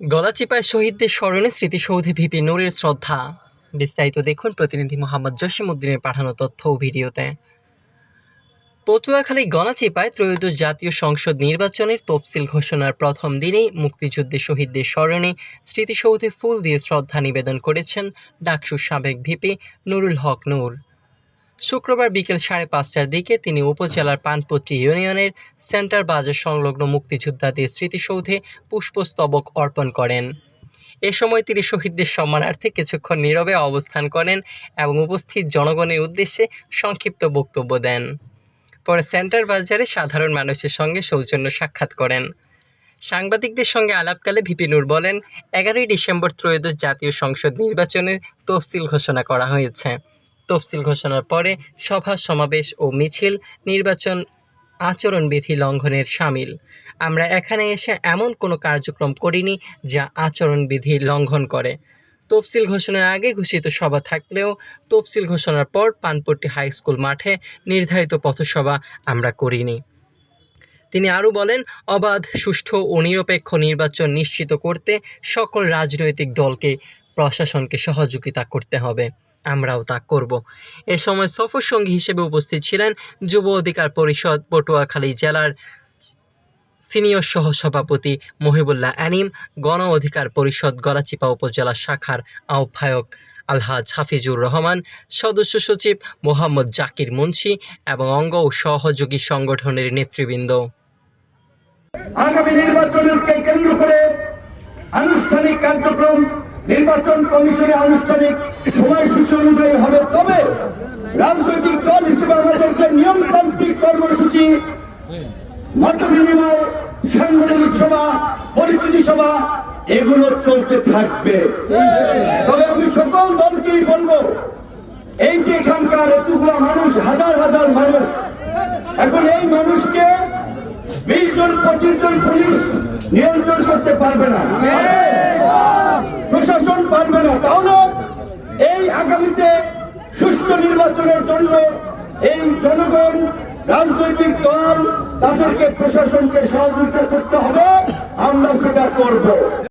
গলাচিপায় শহীদদের স্মরণে স্মৃতিসৌধে ভিপি নূরের শ্রদ্ধা। বিস্তারিত দেখুন প্রতিনিধি মোহাম্মদ জসিম উদ্দিনের পাঠানো তথ্য ও ভিডিওতে। পটুয়াখালী গণচিপায় ত্রয়োদশ জাতীয় সংসদ নির্বাচনের তফসিল ঘোষণার প্রথম দিনেই মুক্তিযুদ্ধে শহীদদের স্মরণে স্মৃতিসৌধে ফুল দিয়ে শ্রদ্ধা নিবেদন করেছেন ডাকসুর সাবেক ভিপি নুরুল হক নূর। শুক্রবার বিকেল সাড়ে পাঁচটার দিকে তিনি উপজেলার পানপট্টি ইউনিয়নের সেন্টার বাজার সংলগ্ন মুক্তিযোদ্ধাদের স্মৃতিসৌধে পুষ্পস্তবক অর্পণ করেন। এ সময় তিনি শহীদদের সম্মানার্থে কিছুক্ষণ নীরবে অবস্থান করেন এবং উপস্থিত জনগণের উদ্দেশ্যে সংক্ষিপ্ত বক্তব্য দেন। পরে সেন্টার বাজারে সাধারণ মানুষের সঙ্গে সৌজন্য সাক্ষাৎ করেন। সাংবাদিকদের সঙ্গে আলাপকালে ভিপি নূর বলেন, এগারোই ডিসেম্বর ত্রয়োদশ জাতীয় সংসদ নির্বাচনের তফসিল ঘোষণা করা হয়েছে। তফসিল ঘোষণার পরে সভা, সমাবেশ ও মিছিল, নির্বাচন আচরণবিধি লঙ্ঘনের সামিল। আমরা এখানে এসে এমন কোনো কার্যক্রম করিনি যা আচরণবিধি লঙ্ঘন করে। তফসিল ঘোষণার আগে ঘোষিত সভা থাকলেও তফসিল ঘোষণার পর পানপট্টি হাই স্কুল মাঠে নির্ধারিত পথসভা আমরা করিনি। তিনি আরও বলেন, অবাধ, সুষ্ঠু ও নিরপেক্ষ নির্বাচন নিশ্চিত করতে সকল রাজনৈতিক দলকে, প্রশাসনকে সহযোগিতা করতে হবে। আমরাও তা করব। এ সময় সফর সঙ্গী হিসেবে উপস্থিত ছিলেন যুব অধিকার পরিষদ পটুয়াখালী জেলার সিনিয়র সহসভাপতি মহিবুল্লাহ অ্যানিম, গণ অধিকার পরিষদ গলাচিপা উপজেলা শাখার আহ্বায়ক আলহাজ হাফিজুর রহমান, সদস্য সচিব মোহাম্মদ জাকির মুন্সি এবং অঙ্গ ও সহযোগী সংগঠনের নেতৃবৃন্দ। আগামী নির্বাচনকে কেন্দ্র করে আনুষ্ঠানিক কার্যক্রম নির্বাচন কমিশনের আনুষ্ঠানিক সময়সূচি অনুযায়ী হবে। তবে রাজনৈতিক দল হিসেবে আমাদেরকে নিয়মতান্ত্রিক কর্মসূচি, মত বিনিময়, সাংগঠনিক সভা পরিচিতি সভা, এগুলো চলতে থাকবে। তবে আমি সকল দলকেই বলব, এই যে এখানকার এতগুলো মানুষ, হাজার হাজার মানুষ, এখন এই মানুষকে বিশ জন, পঁচিশ জন পুলিশ নিয়ন্ত্রণ করতে পারবে না প্রশাসন পারবে না তাহলে এই আগামীতে সুষ্ঠু নির্বাচনের জন্য এই জনগণ রাজনৈতিক দল তাদেরকে প্রশাসনকে সহযোগিতা করতে হবে। আমরা সেটা করব।